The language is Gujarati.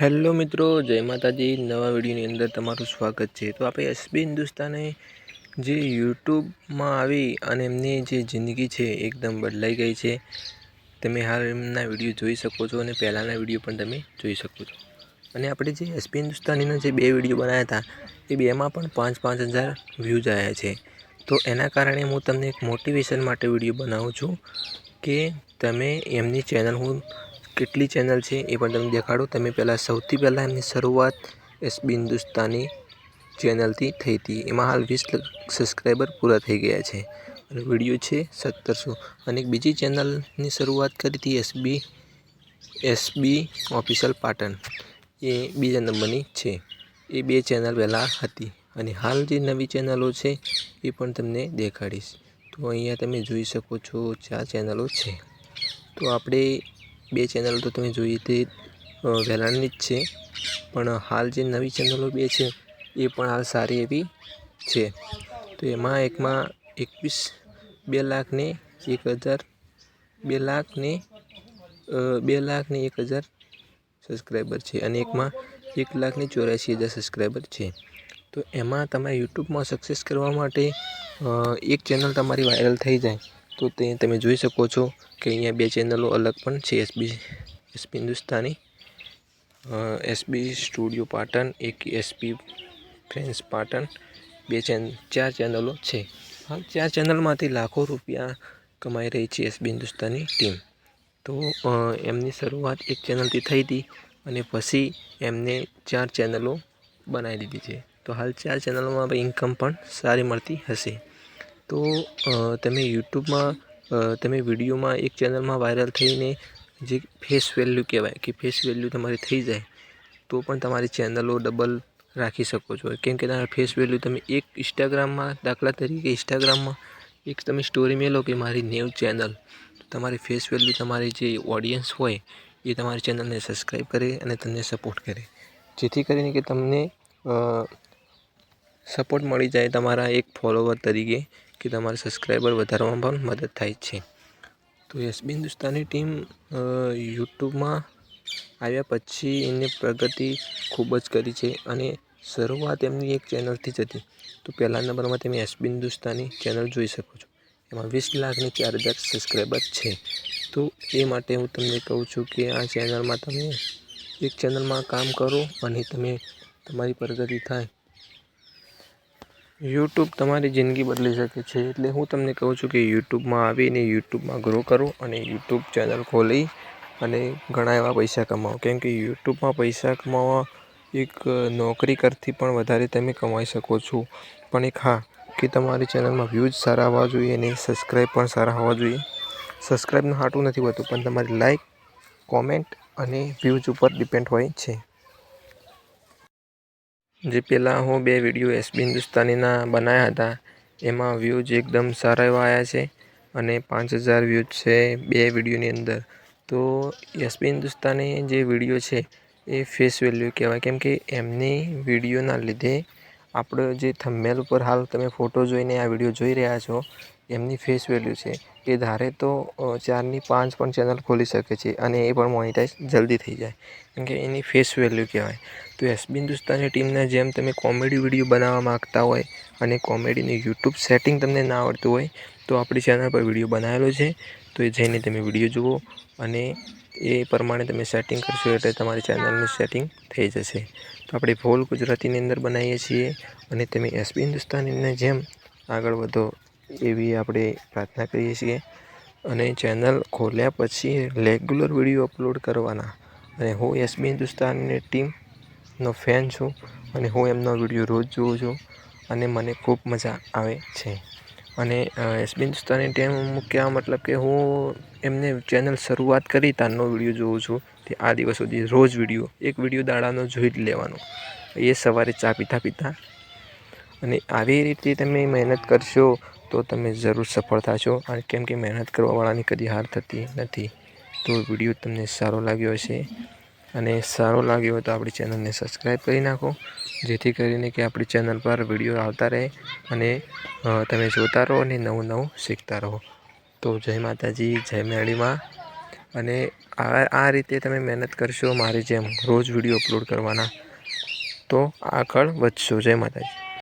હેલો મિત્રો, જય માતાજી. નવા વિડીયોની અંદર તમારું સ્વાગત છે. તો આપણે એસબી હિન્દુસ્તાને જે યુટ્યુબમાં આવી અને એમની જે જિંદગી છે એકદમ બદલાઈ ગઈ છે. તમે હાલ એમના વીડિયો જોઈ શકો છો અને પહેલાંના વીડિયો પણ તમે જોઈ શકો છો. અને આપણે જે એસબી હિન્દુસ્તાનીના જે બે વીડિયો બનાવ્યા હતા, એ બેમાં પણ પાંચ પાંચ હજાર વ્યૂઝ આવ્યા છે. તો એના કારણે હું તમને એક મોટિવેશન માટે વીડિયો બનાવું છું કે તમે એમની ચેનલ હું કેટલી ચેનલ છે એ પણ તમને દેખાડો. તમે પહેલાં સૌથી પહેલાં એમની શરૂઆત એસબી હિન્દુસ્તાની ચેનલથી થઈ હતી. એમાં હાલ વીસ સબસ્ક્રાઈબર પૂરા થઈ ગયા છે. અને વીડિયો છે સત્તરસો. અને બીજી ચેનલની શરૂઆત કરી હતી એસબી એસબી ઓફિશિયલ પાટણ. એ બીજા નંબરની છે. એ બે ચેનલ પહેલાં હતી. અને હાલ જે નવી ચેનલો છે એ પણ તમને દેખાડીશ. તો અહીંયા તમે જોઈ શકો છો ચાર ચેનલો છે. તો આપણે બે ચેનલો તો તમે જોઈએ તે વહેલાની જ છે. પણ હાલ જે નવી ચેનલો બે છે, એ પણ હાલ સારી એવી છે. તો એમાં એકમાં એકવીસ બે લાખને એક હજાર, બે લાખને બે લાખને એક હજાર સબસ્ક્રાઈબર છે. અને એકમાં એક લાખને ચોર્યાસી હજાર સબસ્ક્રાઈબર છે. તો એમાં તમારે યુટ્યુબમાં સક્સેસ કરવા માટે એક ચેનલ તમારી વાયરલ થઈ જાય. તો તે તમે જોઈ શકો છો કે અહીંયા બે ચેનલો અલગ પણ છે SB SP Hindustani SB studio Patan, એક એસપી ફ્રેન્સ પાટણ, બે ચેન, ચાર ચેનલો છે. હાલ ચાર ચેનલમાંથી લાખો રૂપિયા કમાઈ રહી છે એસબી હિન્દુસ્તાની ટીમ. તો એમની શરૂઆત એક ચેનલથી થઈ હતી અને પછી એમને ચાર ચેનલો બનાવી દીધી છે. તો હાલ ચાર ચેનલોમાં ઇન્કમ પણ સારી મળતી હશે. તો તમે યુટ્યુબમાં તમે વિડીયોમાં એક ચેનલમાં વાયરલ થઈને જે ફેસ વેલ્યુ કહેવાય કે ફેસ વેલ્યુ તમારી થઈ જાય, તો પણ તમારી ચેનલો ડબલ રાખી શકો છો. કેમ કે તમારા ફેસ વેલ્યુ તમે એક ઇન્સ્ટાગ્રામમાં દાખલા તરીકે ઇન્સ્ટાગ્રામમાં એક તમે સ્ટોરી મેલો કે મારી ન્યૂ ચેનલ તમારી ફેસ વેલ્યુ તમારી જે ઓડિયન્સ હોય એ તમારી ચેનલને સબસ્ક્રાઈબ કરે અને તમને સપોર્ટ કરે. જેથી કરીને કે તમને સપોર્ટ મળી જાય તમારા એક ફોલોવર તરીકે. કે તમારા સબસ્ક્રાઈબર વધારવામાં પણ મદદ થાય છે. તો એસબી હિન્દુસ્તાની ટીમ યુટ્યુબમાં આવ્યા પછી એને પ્રગતિ ખૂબ જ કરી છે અને શરૂઆત એમની એક ચેનલથી જ હતી. તો પહેલા નંબરમાં તમે એસબી હિન્દુસ્તાની ચેનલ જોઈ શકો છો. એમાં વીસ લાખની ચાર હજાર સબસ્ક્રાઈબર છે. તો એ માટે હું તમને કહું છું કે આ ચેનલમાં તમે એક ચેનલમાં કામ કરો અને તમે તમારી પ્રગતિ થાય. યુટ્યુબ તમારી જિંદગી બદલી શકે છે એટલે હું તમને કહું છું કે યુટ્યુબમાં આવીને યુટ્યુબમાં ગ્રો કરો અને યુટ્યુબ ચેનલ ખોલી અને ઘણા એવા પૈસા કમાવો. કેમ કે યુટ્યુબમાં પૈસા કમાવા એક નોકરી કરતી પણ વધારે તમે કમાઈ શકો છો. પણ એક હા, કે તમારી ચેનલમાં વ્યૂઝ સારા આવવા જોઈએ અને સબસ્ક્રાઈબ પણ સારા હોવા જોઈએ. સબસ્ક્રાઈબનું હાટું નથી હોતું, પણ તમારી લાઈક કોમેન્ટ અને વ્યૂઝ ઉપર ડિપેન્ડ હોય છે. જે પહેલાં હું બે વીડિયો એસબી હિન્દુસ્તાનીના બનાવ્યા હતા, એમાં વ્યૂઝ એકદમ સારા એવા આવ્યા છે અને પાંચ હજાર વ્યૂઝ છે બે વિડીયોની અંદર. તો એસબી હિન્દુસ્તાની જે વીડિયો છે એ ફેસ વેલ્યુ કહેવાય. કેમ કે એમની વિડીયોના લીધે આપણો જે થંબનેલ ઉપર હાલ તમે ફોટો જોઈને આ વીડિયો જોઈ રહ્યા છો એમની ફેસ વેલ્યુ છે. એ ધારે તો ચારની પાંચ પણ ચેનલ ખોલી શકે છે અને એ પણ મોનિટાઈઝ જલ્દી થઈ જાય. કેમ કે એની ફેસ વેલ્યુ કહેવાય. તો એસબી હિન્દુસ્તાની ટીમના જેમ તમે કોમેડી વીડિયો બનાવવા માગતા હોય અને કોમેડીની યુટ્યુબ સેટિંગ તમને ના આવડતું હોય, તો આપણી ચેનલ પર વીડિયો બનાવેલો છે. તો એ જઈને તમે વીડિયો જુઓ અને એ પ્રમાણે તમે સેટિંગ કરશો એટલે તમારી ચેનલનું સેટિંગ થઈ જશે. તો આપણે ભોલ ગુજરાતીની અંદર બનાવીએ છીએ અને તમે એસબી હિન્દુસ્તાનીને જેમ આગળ વધો એવી આપણે પ્રાર્થના કરીએ છીએ. અને ચેનલ ખોલ્યા પછી રેગ્યુલર વીડિયો અપલોડ કરવાના. અને હું એસબી હિન્દુસ્તાનની ટીમનો ફેન છું અને હું એમનો વીડિયો રોજ જોઉં છું અને મને ખૂબ મજા આવે છે. અને એસબી હિન્દુસ્તાની ટીમ મૂક્યા મતલબ કે હું એમને ચેનલ શરૂઆત કરી ત્યારનો વીડિયો જોઉં છું. તે આ દિવસ સુધી રોજ વીડિયો, એક વીડિયો દાડાનો જોઈ જ લેવાનો. એ સવારે ચા પીતા પીતા અને આવી રીતે તમે મહેનત કરશો તો તમે જરૂર સફળ થશો. અને કેમ કે મહેનત કરવાવાળાની કદી હાર થતી નથી. તો વીડિયો તમને સારો લાગ્યો હશે. અને સારો લાગ્યો હોય તો આપણી ચેનલને સબસ્ક્રાઈબ કરી નાખો. જેથી કરીને કે આપણી ચેનલ પર વીડિયો આવતા રહે અને તમે જોતા રહો અને નવું નવું શીખતા રહો. તો જય માતાજી, જય મેળીમાં. અને આ આ રીતે તમે મહેનત કરશો મારી જેમ રોજ વીડિયો અપલોડ કરવાના. તો આગળ વધશો. જય માતાજી.